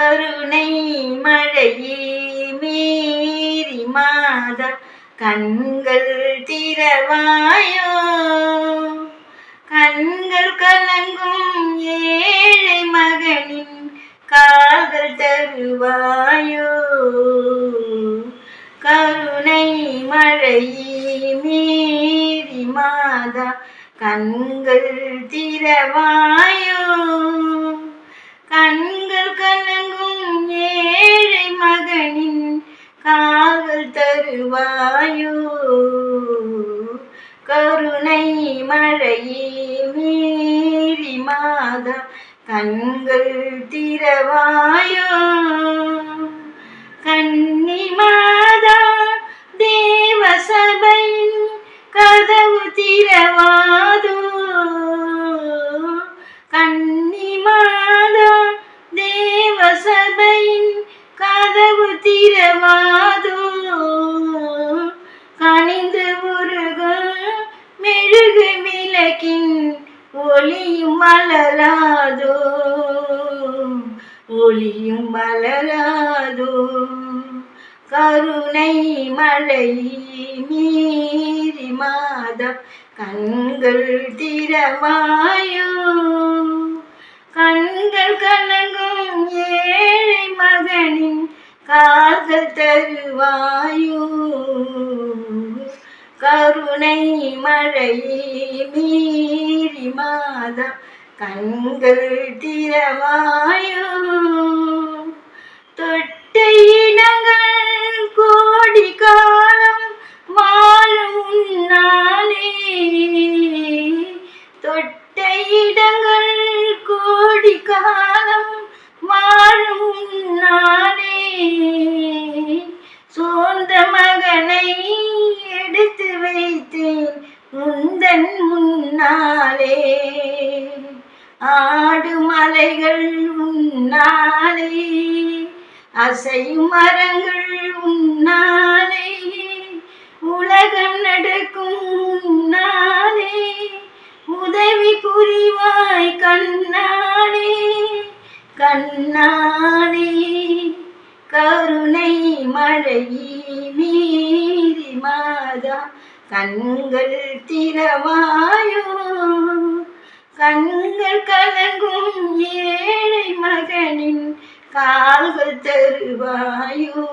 கருணை மழையே மீறி மாதா கண்கள் திறவாயோ? கண்கள் கலங்கும் ஏழை மகனின் கால்கள் தருவாயோ? கருணை மழையே மீறி மாதா கண்கள் திறவாயோ? கால்கள் கருணை மழையே மீறி மாதா கண்கள் திரவாயோ கண்ணி மாதா தேவசபை கதவு திரவாதோ கண்ணி மாதா தேவசபை கதவு திறவாதோ? மலராதோ ஒளியும் மலராதோ கருணை மழை மீறி மாதம். கண்கள் திறவாயோ கண்கள் கலங்கும் ஏழை மகனின் காதல் தருவாயோ கருணை மழை மீறி மாதம் கண்கள் திறவாயோ தொட்ட இடங்கள் கோடி காலம் வாழும் உன்னாலே தொட்ட இடங்கள் கோடி காலம் வாழும் உன்னாலே முந்தன் முன்னாலே. ஆடு மலைகள் உன்னாலே அசையும் மரங்கள் உன்னாலே உலகம் நடக்கும் உன்னாலே உதவி புரிவாய் கண்ணாலே. கண்ணாலே. கருணை மழையே மீறி கண்கள் திறவாயோ கண்கள் கலங்கும் ஏழை மகனின் கால்கள் தருவாயோ